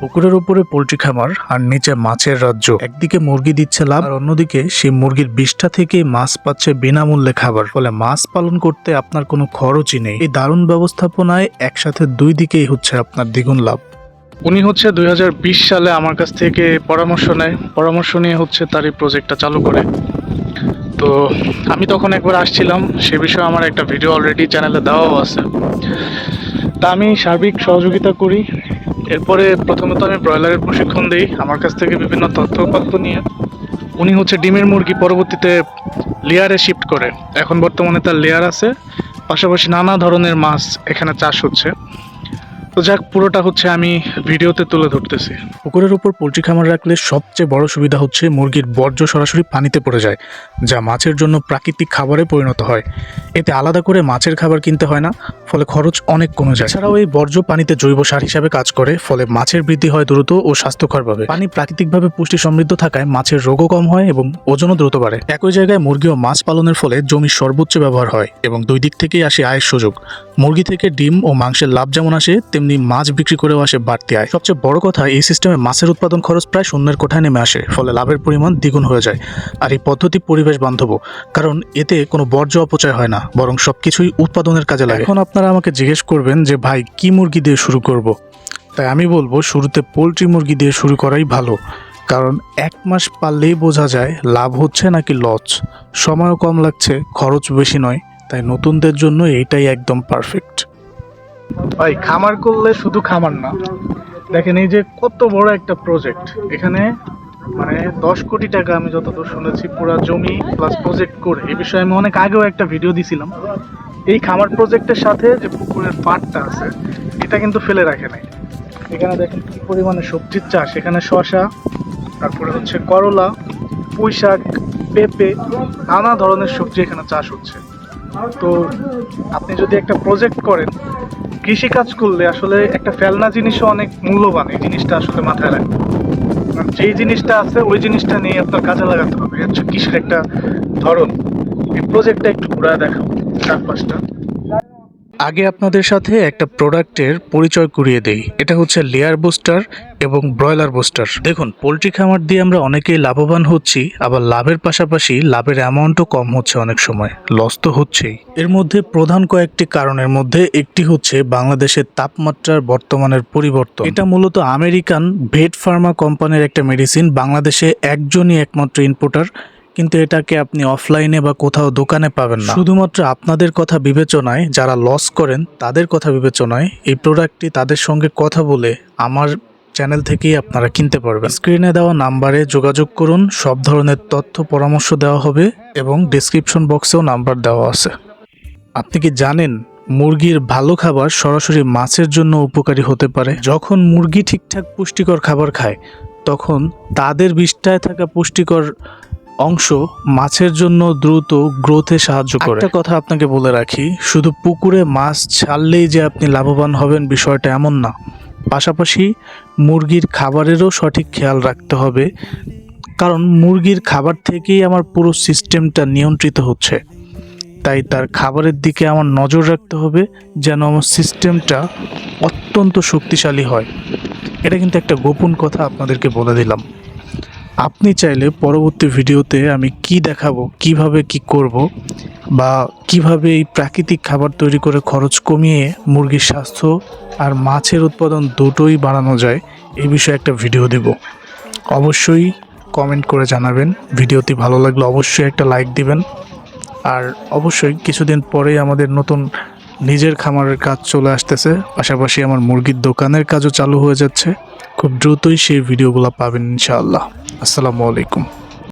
পুকুরের উপরে পোলট্রি খামার আর নিচে মাছের রাজ্য। একদিকে মুরগি দিচ্ছে লাভ, আর অন্যদিকে সেই মুরগির বিষ্ঠা থেকে মাছ পাচ্ছে বিনামূল্যে খাবার। ফলে মাছ পালন করতে আপনার কোনো খরচই নেই। এই দারুণ ব্যবস্থাপনায় একসাথে দুই দিকেই হচ্ছে আপনার দ্বিগুণ লাভ। উনি হচ্ছে দু হাজার বিশ সালে আমার কাছ থেকে পরামর্শ নেয়। পরামর্শ নিয়ে হচ্ছে তার এই প্রজেক্টটা চালু করে। তো আমি তখন একবার আসছিলাম, সে বিষয়ে আমার একটা ভিডিও অলরেডি চ্যানেলে দেওয়াও আছে। তা আমি সার্বিক সহযোগিতা করি এরপরে প্রথমত আমি ব্রয়লারের প্রশিক্ষণ দিই আমার কাছ থেকে বিভিন্ন তথ্যপত্র নিয়ে। উনি হচ্ছে ডিমের মুরগি পরবর্তীতে লেয়ারে শিফট করে। এখন বর্তমানে তার লেয়ার আছে। পাশাপাশি নানা ধরনের মাছ এখানে চাষ হচ্ছে। তো যাক, পুরোটা হচ্ছে আমি ভিডিওতে তুলে ধরতেছি। পুকুরের উপর পোলট্রি খামার রাখলে সবচেয়ে বড় সুবিধা হচ্ছে মুরগির বর্জ্য সরাসরি পানিতে পড়ে যায়, যা মাছের জন্য প্রাকৃতিক খাবারে পরিণত হয়। এতে আলাদা করে মাছের খাবার কিনতে হয় না, ফলে খরচ অনেক কমে যায়। এছাড়াও এই বর্জ্য পানিতে জৈব সার হিসাবে কাজ করে, ফলে মাছের বৃদ্ধি হয় দ্রুত ও স্বাস্থ্যকরভাবে। পানি প্রাকৃতিকভাবে পুষ্টি সমৃদ্ধ থাকায় মাছের রোগও কম হয় এবং ওজনও দ্রুত বাড়ে। একই জায়গায় মুরগি ও মাছ পালনের ফলে জমির সর্বোচ্চ ব্যবহার হয় এবং দুই দিক থেকেই আসে আয়ের সুযোগ। মুরগি থেকে ডিম ও মাংসের লাভ যেমন আসে, তেমনি মাছ বিক্রি করেও আসে বাড়তি আয়। সবচেয়ে বড় কথা, এই সিস্টেমে মাছের উৎপাদন খরচ প্রায় শূন্যের কোঠায় নেমে আসে, ফলে লাভের পরিমাণ দ্বিগুণ হয়ে যায়। আর এই পদ্ধতি পরিবেশ বান্ধব কারণ এতে কোনো বর্জ্য অপচয় হয় না, বরং সবকিছুই উৎপাদনের কাজে লাগে। এখন আপনারা আমাকে জিজ্ঞেস করবেন যে, ভাই, কি মুরগি দিয়ে শুরু করব। তাই আমি বলব, শুরুতে পোলট্রি মুরগি দিয়ে শুরু করাই ভালো, কারণ এক মাস পারলেই বোঝা যায় লাভ হচ্ছে নাকি লস সময়ও কম লাগছে, খরচ বেশি নয়, তাই নতুনদের জন্য এইটাই একদম পারফেক্ট ভাই, খামার করলে শুধু খামার না। দেখেন এই যে কত বড় একটা প্রজেক্ট এখানে মানে দশ কোটি টাকা আমি যতদূর শুনেছি, পুরো জমি প্লাস প্রজেক্ট করে। এই বিষয়ে আমি অনেক আগেও একটা ভিডিও দিছিলাম। এই খামার প্রজেক্টের সাথে যে পুকুরের পাটটা আছে, এটা কিন্তু ফেলে রাখে নাই। এখানে দেখেন কি পরিমাণে সবজির চাষ। এখানে শশা তারপরে হচ্ছে করলা পুঁই শাক পেঁপে, নানা ধরনের সবজি এখানে চাষ হচ্ছে। তো আপনি যদি একটা প্রজেক্ট করেন কৃষি কাজ করলে আসলে একটা ফেলনা জিনিসও অনেক মূল্যবান, এই জিনিসটা আসলে মাথায় রাখবে যেই জিনিসটা আছে, ওই জিনিসটা নিয়ে আপনার কাজে লাগাতে হবে। হচ্ছে কৃষির একটা ধরন। এই প্রজেক্টটা একটু ঘুরায় দেখাবো, চারপাশটা। আগে আপনাদের সাথে একটা প্রোডাক্টের পরিচয় করিয়ে দেই। এটা হচ্ছে লেয়ার বুস্টার এবং ব্রয়লার বুস্টার। দেখুন, পোলট্রি খামার দিয়ে আমরা অনেকেই লাভবান হচ্ছি, আবার লাভের পাশাপাশি লাভের অ্যামাউন্টও কম হচ্ছে অনেক সময়। লস তো হচ্ছেই। এর মধ্যে প্রধান কয়েকটি কারণের মধ্যে একটি হচ্ছে বাংলাদেশের তাপমাত্রার বর্তমানের পরিবর্তন। এটা মূলত আমেরিকান ভেট ফার্মা কোম্পানির একটা মেডিসিন বাংলাদেশে একজনই একমাত্র ইনপুটার কিন্তু এটাকে আপনি অফলাইনে বা কোথাও দোকানে পাবেন না। শুধুমাত্র আপনাদের কথা বিবেচনায় যারা লস করেন, তাদের কথা বিবেচনায় এই প্রোডাক্টটি তাদের সঙ্গে কথা বলে আমার চ্যানেল থেকেই আপনারা কিনতে পারবেন। স্ক্রিনে দেওয়া নাম্বারে যোগাযোগ করুন, সব ধরনের তথ্য, পরামর্শ দেওয়া হবে এবং ডিসক্রিপশন বক্সেও নাম্বার দেওয়া আছে। আপনি কি জানেন মুরগির ভালো খাবার সরাসরি মাছের জন্য উপকারী হতে পারে? যখন মুরগি ঠিকঠাক পুষ্টিকর খাবার খায়, তখন তাদের বিষ্ঠায় থাকা পুষ্টিকর অংশ মাছের জন্য দ্রুত গ্রোথে সাহায্য করে। একটা কথা আপনাকে বলে রাখি, শুধু পুকুরে মাছ ছাড়লেই যে আপনি লাভবান হবেন বিষয়টা এমন না। পাশাপাশি মুরগির খাবারেরও সঠিক খেয়াল রাখতে হবে, কারণ মুরগির খাবার থেকেই আমার পুরো সিস্টেমটা নিয়ন্ত্রিত হচ্ছে। তাই তার খাবারের দিকে আমার নজর রাখতে হবে, যেন আমার সিস্টেমটা অত্যন্ত শক্তিশালী হয়। এটা কিন্তু একটা গোপন কথা আপনাদেরকে বলে দিলাম। আপনি চাইলে পরবর্তী ভিডিওতে আমি কি দেখাবো, কীভাবে কি করব বা কীভাবে এই প্রাকৃতিক খাবার তৈরি করে খরচ কমিয়ে মুরগির স্বাস্থ্য আর মাছের উৎপাদন দুটোই বাড়ানো যায় এই বিষয়ে একটা ভিডিও দেব। অবশ্যই কমেন্ট করে জানাবেন, ভিডিওটি ভালো লাগলে অবশ্যই একটা লাইক দিবেন। আর অবশ্যই কিছুদিন পরেই আমাদের নতুন নিজের খামারের কাজ চলে আসতেছে, পাশাপাশি আমার মুরগির দোকানের কাজও চালু হয়ে যাচ্ছে। খুব দ্রুতই সেই ভিডিওগুলো পাবেন ইনশাআল্লাহ। আসসালামু আলাইকুম।